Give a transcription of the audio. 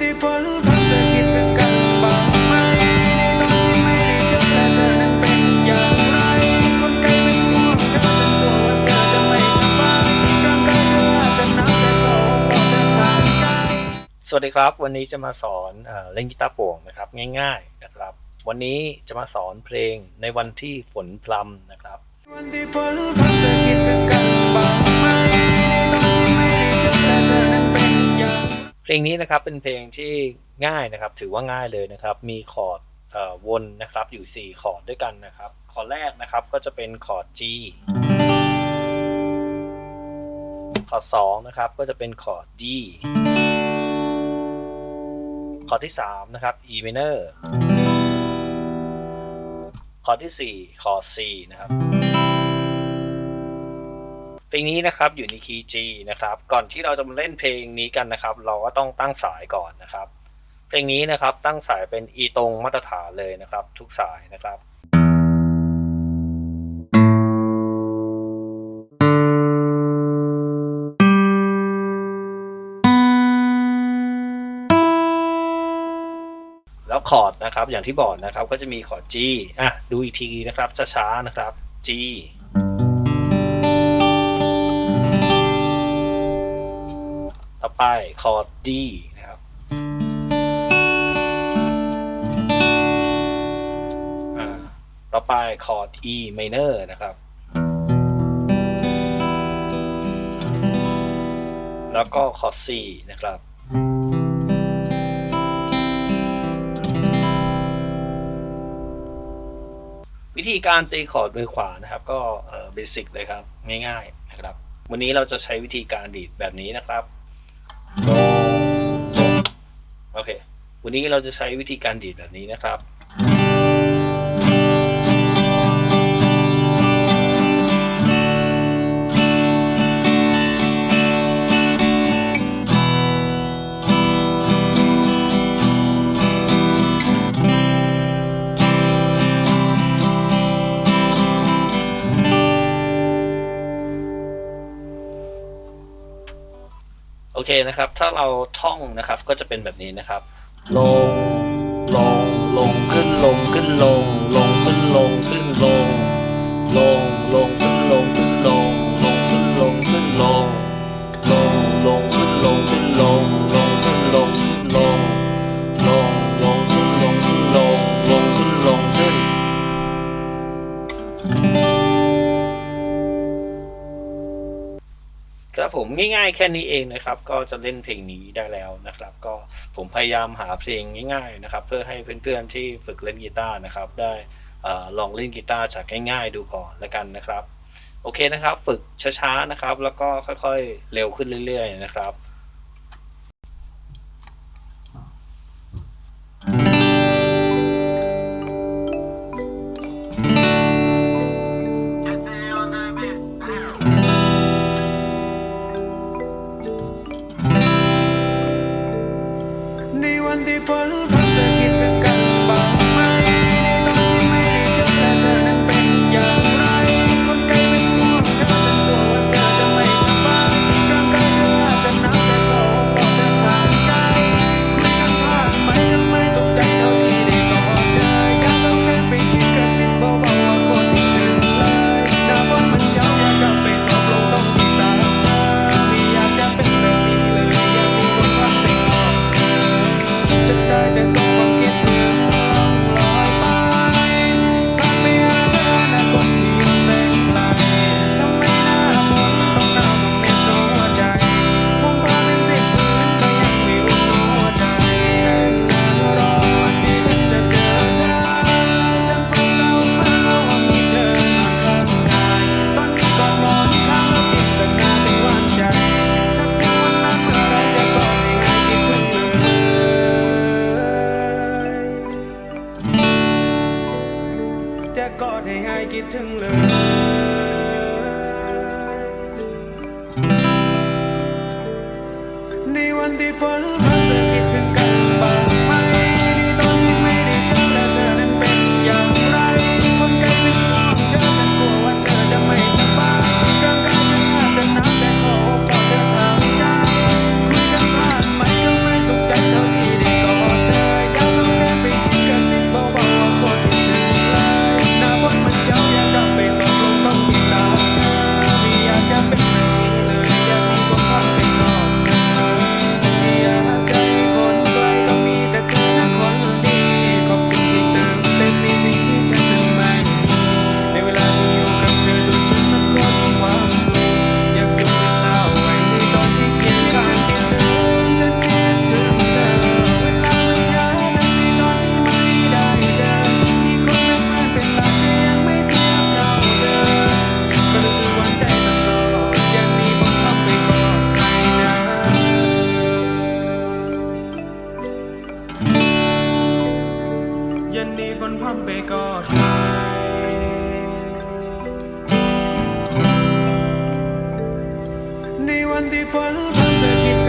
ที่ฝนพรำเธอคิดถึงกันบ้างไหมในตอนที่ไม่ได้เจอแต่เธอนั้นเป็นอย่างไร คนไกลเป็นห่วงเธอเป็นตัวว่าเธอจะไม่สบายร่างกายเธออาจจะหนาวแต่ก็บอกเธอทางกายสวัสดีครับ วันนี้จะมาสอนเออเล่นกีตาร์โปร่งนะครับง่ายๆนะครับ วันนี้จะมาสอนเพลงในวันที่ฝนพรำนะครับ วันที่ฝนพรำเธอคิดถึงกันบ้างไหม ลงนี้นะครับเป็นเพลงที่ง่ายนะครับ ถือว่าง่ายเลยนะครับ มีคอร์ดวนนะครับอยู่ 4 คอร์ดด้วยกันนะครับ คอร์ดแรกนะครับก็จะเป็นคอร์ด G คอร์ด2นะครับก็จะเป็นคอร์ด D คอร์ดที่3นะครับ E minor คอร์ดที่ 4 คอร์ด C นะครับ เพลงนี้นะครับอยู่ในคีย์ G นะครับ ก่อนที่เราจะมาเล่นเพลงนี้กันนะครับ เราก็ต้องตั้งสายก่อนนะครับ เพลงนี้นะครับตั้งสายเป็น E ตรงมาตรฐานเลยนะครับ ทุกสายนะครับแล้วคอร์ดนะครับอย่างที่บอกนะครับก็จะมีคอร์ด G อะดูอีกทีนะครับช้าๆนะครับ G ไปคอร์ด D นะครับอ่าต่อไปคอร์ด E minor นะครับ แล้วก็คอร์ด C นะครับ วิธีการตีคอร์ดมือขวานะครับ ก็เบสิกเลยครับ ง่ายๆนะครับ วันนี้เราจะใช้วิธีการดีดแบบนี้นะครับ โอเค วันนี้เราจะใช้วิธีการดีดแบบนี้นะครับ เคนะครับ ถ้าเราท่องนะครับก็จะเป็นแบบนี้นะครับ ลง ลง ลงขึ้นลงขึ้นลง ลงขึ้นลงขึ้นลง ครับผมง่ายๆแค่นี้เองนะครับ ก็จะเล่นเพลงนี้ได้แล้วนะครับ ก็ผมพยายามหาเพลงง่ายๆนะครับ เพื่อให้เพื่อนๆที่ฝึกเล่นกีตาร์นะครับ ได้ลองเล่นกีตาร์จากง่ายๆดูก่อนแล้วกันนะครับ โอเคนะครับ ฝึกช้าๆนะครับ แล้วก็ค่อยๆเร็วขึ้นเรื่อย ๆ นะครับ wonderful mother. หนีฝนพรำไปกอดใครในวันที่ฝนพร